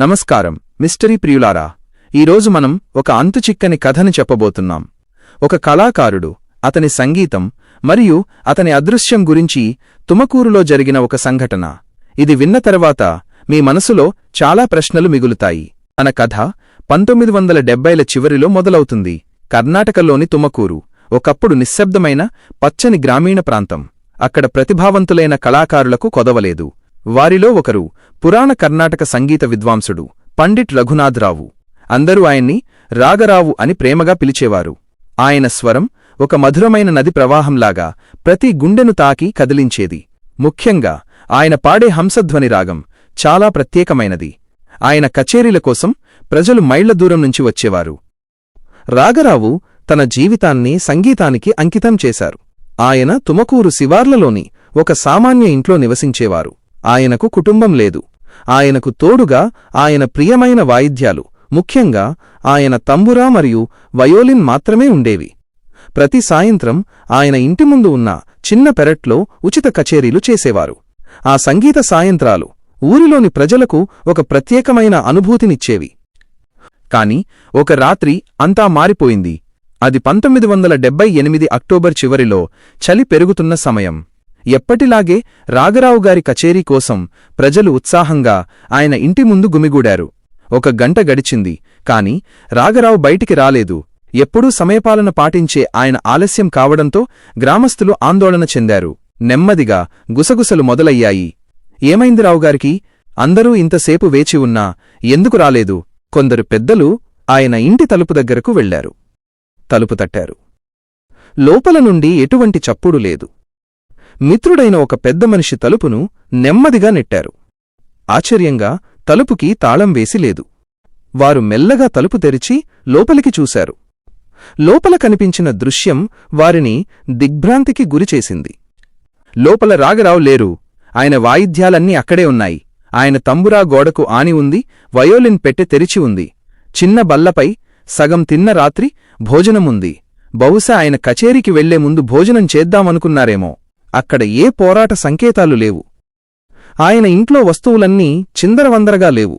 నమస్కారం మిస్టరీ ప్రియులారా. ఈరోజు మనం ఒక అంతుచిక్కని కథని చెప్పబోతున్నాం. ఒక కళాకారుడు అతని సంగీతం మరియు అతని అదృశ్యం గురించి తుమకూరులో జరిగిన ఒక సంఘటన. ఇది విన్న తర్వాత మీ మనసులో చాలా ప్రశ్నలు మిగులుతాయి. అన కథ పంతొమ్మిది వందల డెబ్బైల చివరిలో మొదలవుతుంది. కర్ణాటకలోని తుమకూరు ఒకప్పుడు నిశ్శబ్దమైన పచ్చని గ్రామీణ ప్రాంతం. అక్కడ ప్రతిభావంతులైన కళాకారులకు కొదవలేదు. వారిలో ఒకరు పురాణ కర్ణాటక సంగీత విద్వాంసుడు పండిట్ రఘునాథరావు. అందరూ ఆయన్ని రాగరావు అని ప్రేమగా పిలిచేవారు. ఆయన స్వరం ఒక మధురమైన నది ప్రవాహంలాగా ప్రతి గుండెను తాకి కదిలించేది. ముఖ్యంగా ఆయన పాడే హంసధ్వని రాగం చాలా ప్రత్యేకమైనది. ఆయన కచేరీల కోసం ప్రజలు మైళ్ళ దూరం నుంచి వచ్చేవారు. రాగరావు తన జీవితాన్ని సంగీతానికి అంకితం చేశారు. ఆయన తుమకూరు శివార్లలోని ఒక సామాన్య ఇంట్లో నివసించేవారు. ఆయనకు కుటుంబం లేదు. ఆయనకు తోడుగా ఆయన ప్రియమైన వాయిద్యాలు ముఖ్యంగా ఆయన తంబురా మరియు వయోలిన్ మాత్రమే ఉండేవి. ప్రతి సాయంత్రం ఆయన ఇంటి ముందు ఉన్న చిన్న పెరట్లో ఉచిత కచేరీలు చేసేవారు. ఆ సంగీత సాయంత్రాలు ఊరిలోని ప్రజలకు ఒక ప్రత్యేకమైన అనుభూతినిచ్చేవి. కాని ఒక రాత్రి అంతా మారిపోయింది. అది పంతొమ్మిది వందల డెబ్బై ఎనిమిది అక్టోబర్ చివరిలో చలి పెరుగుతున్న సమయం. ఎప్పటిలాగే రాగరావుగారి కచేరీ కోసం ప్రజలు ఉత్సాహంగా ఆయన ఇంటి ముందు గుమిగూడారు. ఒక గంట గడిచింది కాని రాగరావు బయటికి రాలేదు. ఎప్పుడూ సమయపాలన పాటించే ఆయన ఆలస్యం కావడంతో గ్రామస్థులు ఆందోళన చెందారు. నెమ్మదిగా గుసగుసలు మొదలయ్యాయి. ఏమైంది రావుగారికి? అందరూ ఇంతసేపు వేచి ఉన్నా ఎందుకు రాలేదు? కొందరు పెద్దలు ఆయన ఇంటి తలుపు దగ్గరకు వెళ్ళారు. తలుపు తట్టారు. లోపల నుండి ఎటువంటి చప్పుడు లేదు. మిత్రుడైన ఒక పెద్ద మనిషి తలుపును నెమ్మదిగా నెట్టారు. ఆశ్చర్యంగా తలుపుకి తాళం వేసి లేదు. వారు మెల్లగా తలుపు తెరిచి లోపలికి చూశారు. లోపల కనిపించిన దృశ్యం వారిని దిగ్భ్రాంతికి గురిచేసింది లోపల రాగరావు లేరు. ఆయన వాయిద్యాలన్నీ అక్కడే ఉన్నాయి. ఆయన తంబురా గోడకు ఆని ఉంది వయోలిన్ పెట్టె తెరిచి ఉంది. చిన్న బల్లపై సగం తిన్న రాత్రి భోజనముంది. బహుశా ఆయన కచేరీకి వెళ్ళే ముందు భోజనం చేద్దామనుకున్నారేమో. అక్కడ ఏ పోరాట సంకేతాలు లేవు. ఆయన ఇంట్లో వస్తువులన్నీ చిందరవందరగా లేవు.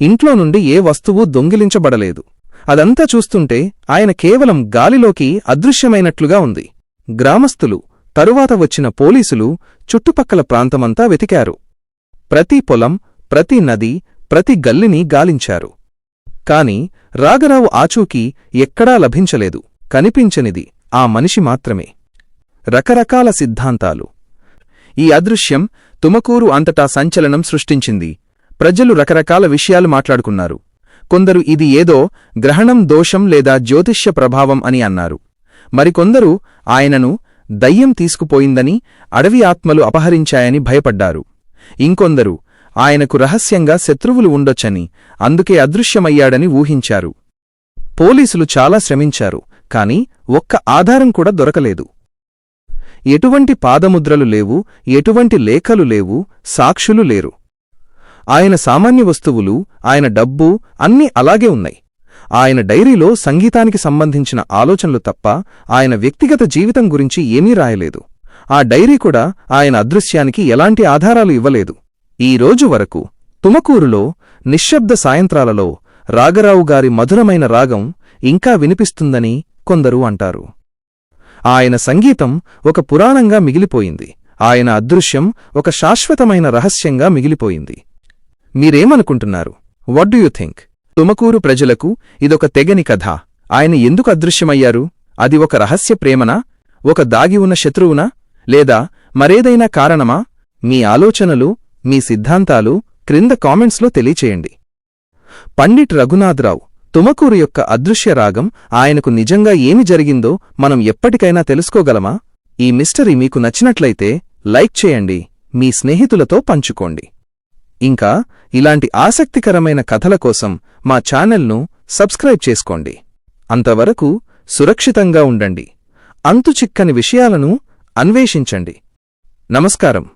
ఇంట్లో నుండి ఏ వస్తువు దొంగిలించబడలేదు. అదంతా చూస్తుంటే ఆయన కేవలం గాలిలోకి అదృశ్యమైనట్లుగా ఉంది. గ్రామస్థులు తరువాత వచ్చిన పోలీసులు చుట్టుపక్కల ప్రాంతమంతా వెతికారు. ప్రతి పొలం ప్రతి నది ప్రతి గల్లిని గాలించారు. కాని రాగరావు ఆచూకీ ఎక్కడా లభించలేదు. కనిపించనిది ఆ మనిషి మాత్రమే. రకరకాల సిద్ధాంతాలు. ఈ అదృశ్యం తుమకూరు అంతటా సంచలనం సృష్టించింది. ప్రజలు రకరకాల విషయాలు మాట్లాడుకున్నారు. కొందరు ఇది ఏదో గ్రహణం దోషం లేదా జ్యోతిష్య ప్రభావం అని అన్నారు. మరికొందరు ఆయనను దయ్యం తీసుకుపోయిందని అడవి ఆత్మలు అపహరించాయని భయపడ్డారు. ఇంకొందరు ఆయనకు రహస్యంగా శత్రువులు ఉండొచ్చని అందుకే అదృశ్యమయ్యాడని ఊహించారు. పోలీసులు చాలా శ్రమించారు కాని ఒక్క ఆధారం కూడా దొరకలేదు. ఎటువంటి పాదముద్రలు లేవు ఎటువంటి లేఖలు లేవు సాక్షులు లేరు. ఆయన సామాన్య వస్తువులు ఆయన డబ్బు అన్నీ అలాగే ఉన్నాయి. ఆయన డైరీలో సంగీతానికి సంబంధించిన ఆలోచనలు తప్ప ఆయన వ్యక్తిగత జీవితం గురించి ఏమీ రాయలేదు. ఆ డైరీ కూడా ఆయన అదృశ్యానికి ఎలాంటి ఆధారాలు ఇవ్వలేదు. ఈ రోజు వరకు తుమకూరులో నిశ్శబ్ద సాయంత్రాలలో రాగరావుగారి మధురమైన రాగం ఇంకా వినిపిస్తుందని కొందరు అంటారు. ఆయన సంగీతం ఒక పురాణంగా మిగిలిపోయింది. ఆయన అదృశ్యం ఒక శాశ్వతమైన రహస్యంగా మిగిలిపోయింది. మీరేమనుకుంటున్నారు? వడ్ యు థింక్ తుమకూరు ప్రజలకు ఇదొక తెగని కథ. ఆయన ఎందుకు అదృశ్యమయ్యారు? అది ఒక రహస్య ప్రేమనా? ఒక దాగి ఉన్న శత్రువునా? లేదా మరేదైనా కారణమా? మీ ఆలోచనలు మీ సిద్ధాంతాలు క్రింద కామెంట్స్లో తెలియచేయండి. పండిట్ రఘునాథరావు తుమకూరు యొక్క అదృశ్య రాగం ఆయనకు నిజంగా ఏమి జరిగిందో మనం ఎప్పటికైనా తెలుసుకోగలమా? ఈ మిస్టరీ మీకు నచ్చినట్లయితే లైక్ చేయండి మీ స్నేహితులతో పంచుకోండి. ఇంకా ఇలాంటి ఆసక్తికరమైన కథల కోసం మా ఛానల్ను సబ్స్క్రైబ్ చేసుకోండి. అంతవరకు సురక్షితంగా ఉండండి. అంతుచిక్కని విషయాలను అన్వేషించండి. నమస్కారం.